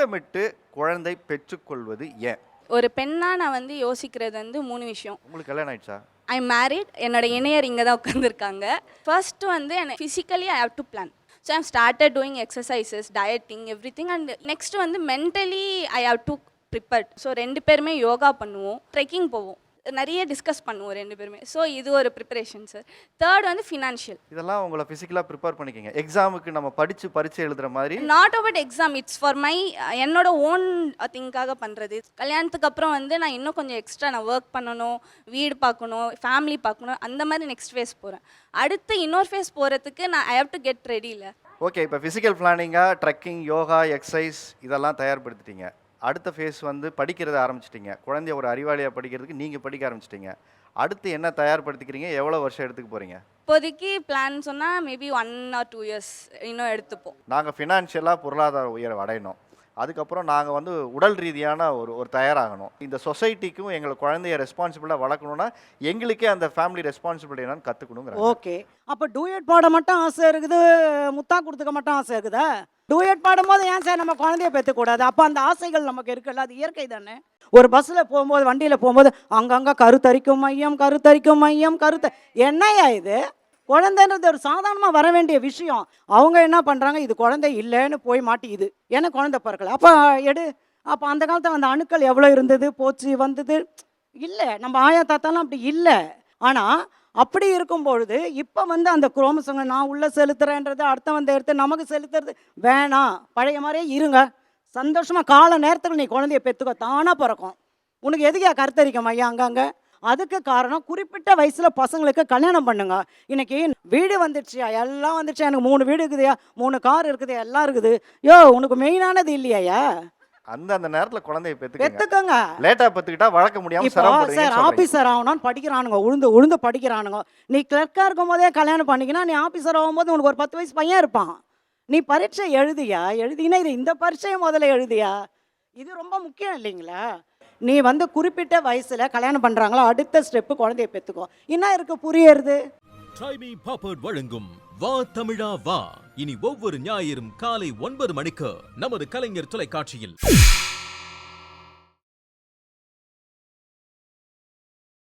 திட்டமிட்டு குழந்தை பெற்றுக்கொள்வது ஏன்? ஒரு பெண்ணாக நான் வந்து யோசிக்கிறது வந்து மூணு விஷயம். உங்களுக்கு கல்யாணம் ஆயிடுச்சா? ஐ மேரிட் என்னோட இணையர் இங்கே தான் உட்காந்துருக்காங்க ஃபர்ஸ்ட் வந்து எனக்கு physically I have to plan so I'm started doing exercises dieting everything and next வந்து mentally I have to prepared so ரெண்டு பேருமே யோகா பண்ணுவோம். ட்ரெக்கிங் போவோம். நிறைய டிஸ்கஸ் பண்ணுவோம் ரெண்டு பேருமே. ஸோ இது ஒரு ப்ரிப்பரேஷன் சார் தேர்ட் வந்து ஃபினான்ஷியல் இதெல்லாம் உங்களை ஃபிசிக்கலாக ப்ரிப்பேர் பண்ணிக்கங்க. எக்ஸாமுக்கு நம்ம படித்து பரீட்சை எழுதுற மாதிரி not about exam it's for my என்னோட ஓன் திங்காக பண்ணுறது கல்யாணத்துக்கு அப்புறம் வந்து நான் இன்னும் கொஞ்சம் எக்ஸ்ட்ரா நான் ஒர்க் பண்ணணும் வீடு பார்க்கணும் ஃபேமிலி பார்க்கணும் அந்த மாதிரி நெக்ஸ்ட் ஃபேஸ் போகிறேன் அடுத்து இன்னொரு ஃபேஸ் போகிறதுக்கு நான் I have to get ready இல்லை ஓகே இப்போ ஃபிசிக்கல் பிளானிங்காக ட்ரெக்கிங் யோகா எக்ஸசைஸ் இதெல்லாம் தயார்படுத்திட்டீங்க. அடுத்த ஃபேஸ் வந்து படிக்கிறத ஆரம்பிச்சிட்டிங்க. குழந்தைய ஒரு அறிவாளியாக படிக்கிறதுக்கு நீங்கள் படிக்க ஆரம்பிச்சிட்டிங்க. அடுத்து என்ன தயார்படுத்திக்கிறீங்க? எவ்வளோ வருஷம் எடுத்துக்க போகிறீங்க இப்போதைக்கு பிளான் சொன்னால் maybe one or two years இன்னும் எடுத்துப்போம். நாங்கள் ஃபினான்ஷியலாக பொருளாதார உயர்வு அடையணும். அதுக்கப்புறம் நாங்கள் வந்து உடல் ரீதியான ஒரு ஒரு தயாராகணும். இந்த சொசைட்டிக்கும் எங்களை குழந்தைய ரெஸ்பான்சிபிளாக வளர்க்கணும்னா எங்களுக்கே அந்த ஃபேமிலி ரெஸ்பான்சிபிலிட்டி என்னன்னு கற்றுக்கணுங்கிறாங்க ஓகே அப்போ டூயட் பாட மட்டும் ஆசை இருக்குது முத்தா கொடுத்துக்க மட்டும் ஆசை இருக்குதா? டூயட் பாடும்போது ஏன் சார் நம்ம குழந்தைய பெற்றக்கூடாது? அப்போ அந்த ஆசைகள் நமக்கு இருக்குல்ல அது இயற்கை தானே? ஒரு பஸ்ஸில் போகும்போது வண்டியில் போகும்போது அங்கங்கே கருத்தரிக்கும் மையம் கருத்தரிக்கும் மையம் கருத்த என்னையா இது? குழந்தைன்றது ஒரு சாதாரணமாக வர வேண்டிய விஷயம். அவங்க என்ன பண்ணுறாங்க இது குழந்தை இல்லைன்னு போய் மாட்டிக்குது. ஏன்னா குழந்தை பிறக்கல? அப்போ எடு. அப்போ அந்த காலத்தில் அந்த அணுக்கள் எவ்வளோ இருந்தது? போச்சு வந்தது? இல்லை. நம்ம ஆயா தாத்தாலாம் அப்படி இல்லை. ஆனால் அப்படி இருக்கும் பொழுது இப்போ வந்து அந்த குரோமசங்க நான் உள்ளே செலுத்துகிறேன்றதை அடுத்த வந்து எடுத்து நமக்கு செலுத்துறது வேணாம். பழைய மாதிரியே இருங்க. சந்தோஷமாக கால நேரத்துக்கு நீ குழந்தைய பெற்றுக்கோ தானாக பிறக்கும். உனக்கு எதுக்கா கருத்தரிக்கும் ஐயா அங்கங்கே அதுக்கு காரணம் குறிப்பிட்ட வயசில் பசங்களுக்கு கல்யாணம் பண்ணுங்க. இன்னைக்கு வீடு வந்துடுச்சியா? எல்லாம் வந்துடுச்சு? எனக்கு மூணு வீடு இருக்குதுயா? மூணு கார் இருக்குது எல்லாம் இருக்குது. யோ உனக்கு மெயினானது இல்லையாயா அந்த அந்த நேரத்தில் குழந்தைய பெற்றுக்கங்க பெற்றுக்கோங்க லேட்டாக பெற்றுக்கிட்டா வளர்க்க முடியாமல் இப்போ சார் ஆபீசர் ஆகணும்னு படிக்கிறானுங்க உழுந்து உழுந்து படிக்கிறானுங்க. நீ கிளர்க்காக இருக்கும் போதே கல்யாணம் பண்ணிக்கினா நீ ஆபீசர் ஆகும்போது உனக்கு ஒரு பத்து வயசு பையன் இருப்பான். நீ பரீட்சை எழுதியா? எழுதினா இது இந்த பரீட்சையை முதல்ல எழுதியா? இது ரொம்ப முக்கியம் இல்லைங்களா? நீ வந்து குறிப்பிட்ட வயசுல கல்யாணம் பண்றாங்களோ அடுத்த ஸ்டெப்பு குழந்தைய பெற்றுக்கோ என்ன இருக்கு? புரியறது? வழங்கும் வா தமிழா வா. இனி ஒவ்வொரு ஞாயிறும் காலை ஒன்பது மணிக்கு நமது கலைஞர் தொலைக்காட்சியில்.